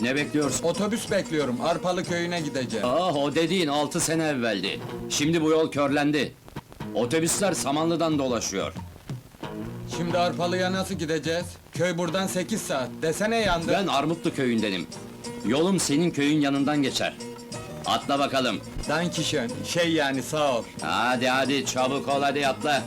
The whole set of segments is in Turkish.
Ne bekliyorsun? Otobüs bekliyorum. Arpalı köyüne gideceğim. Ah o dediğin altı sene evveldi. Şimdi bu yol körlendi. Otobüsler Samanlı'dan dolaşıyor. Şimdi Arpalı'ya nasıl gideceğiz? Köy buradan 8 saat. Desene yandı. Ben Armutlu köyündenim. Yolum senin köyün yanından geçer. Atla bakalım. Dankişön. Şey yani sağ ol. Hadi hadi çabuk ol hadi atla.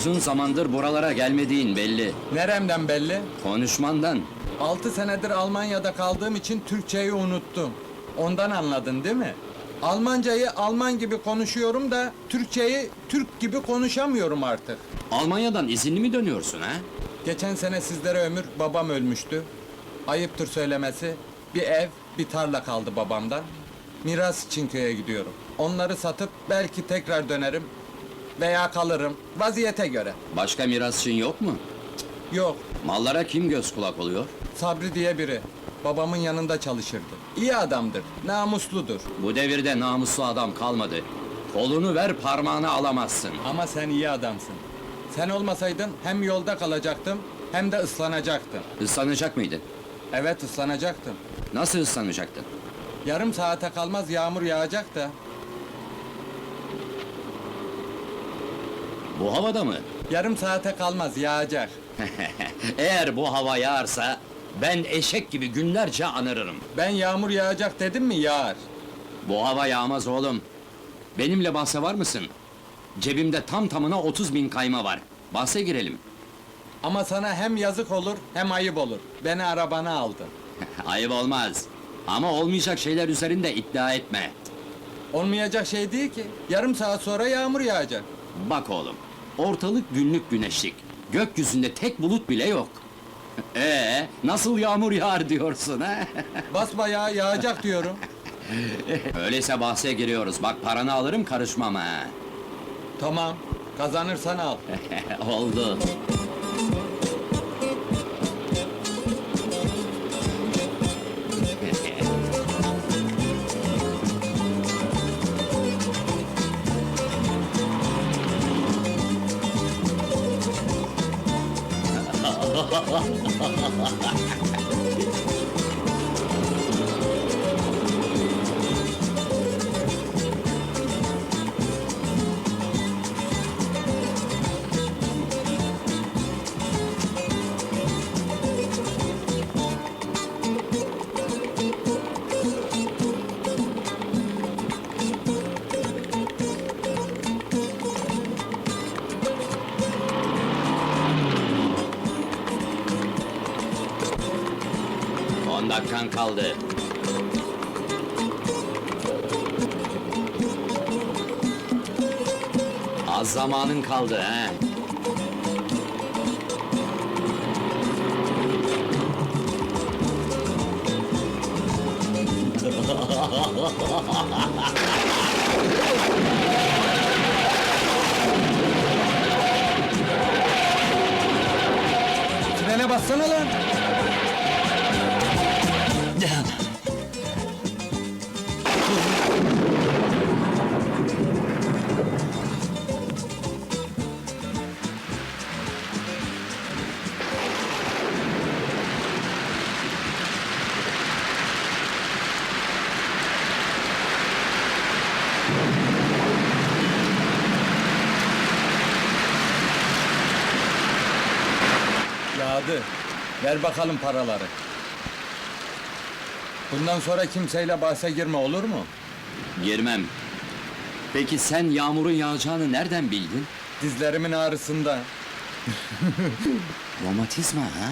Uzun zamandır buralara gelmediğin belli. Neremden belli? Konuşmandan. 6 senedir Almanya'da kaldığım için Türkçeyi unuttum. Ondan anladın değil mi? Almancayı Alman gibi konuşuyorum da Türkçeyi Türk gibi konuşamıyorum artık. Almanya'dan izinli mi dönüyorsun ha? Geçen sene sizlere ömür babam ölmüştü. Ayıptır söylemesi. Bir ev, bir tarla kaldı babamdan. Miras için köye gidiyorum. Onları satıp belki tekrar dönerim veya kalırım. Vaziyete göre. Başka mirasçın yok mu? Yok, Mallara kim göz kulak oluyor? Sabri diye biri. Babamın yanında çalışırdı. İyi adamdır, namusludur. Bu devirde namuslu adam kalmadı. Kolunu ver parmağını alamazsın. Ama sen iyi adamsın. Sen olmasaydın hem yolda kalacaktım hem de ıslanacaktım. Islanacak mıydın? Evet ıslanacaktım. Nasıl ıslanacaktın? Yarım saate kalmaz yağmur yağacak da. Bu havada mı? Yarım saate kalmaz yağacak. Eğer bu hava yağarsa ben eşek gibi günlerce anırırım. Ben yağmur yağacak dedim mi yağar. Bu hava yağmaz oğlum. Benimle bahse var mısın? Cebimde tam tamına 30 bin kayma var. Bahse girelim. Ama sana hem yazık olur hem ayıp olur. Beni arabana aldın. Ayıp olmaz. Ama olmayacak şeyler üzerinde iddia etme. Olmayacak şey değil ki. Yarım saat sonra yağmur yağacak. Bak oğlum, ortalık günlük güneşlik. Gökyüzünde tek bulut bile yok. Ee, nasıl yağmur yağar diyorsun ha? Basbayağı yağacak diyorum. Öyleyse bahse giriyoruz. Bak paranı alırım karışmam ha. Tamam. Kazanırsan al. Oldu. ハハハハハ! Dakikan kaldı. Az zamanın kaldı he. Frene bassana lan. Yağdı. Ver bakalım paraları. Bundan sonra kimseyle bahse girme olur mu? Girmem. Peki sen yağmurun yağacağını nereden bildin? Dizlerimin ağrısında. Romatizma ha?